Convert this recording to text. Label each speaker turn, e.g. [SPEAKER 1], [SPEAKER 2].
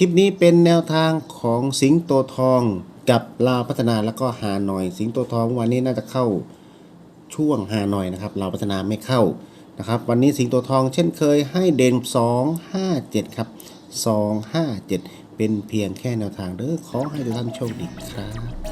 [SPEAKER 1] ลิปนี้เป็นแนวทางของสิงโตทองกับลาวพัฒนาแล้วก็หาหน่อย สิงโตทองวันนี้น่าจะเข้าช่วงหาหน่อยนะครับลาวพัฒนาไม่เข้านะครับ วันนี้สิงโตทองเช่นเคยให้เด่น2 5 7 ครับ 2 5 7 เป็นเพียงแค่แนวทางเด้อขอให้ทุกท่านโชคดีครับ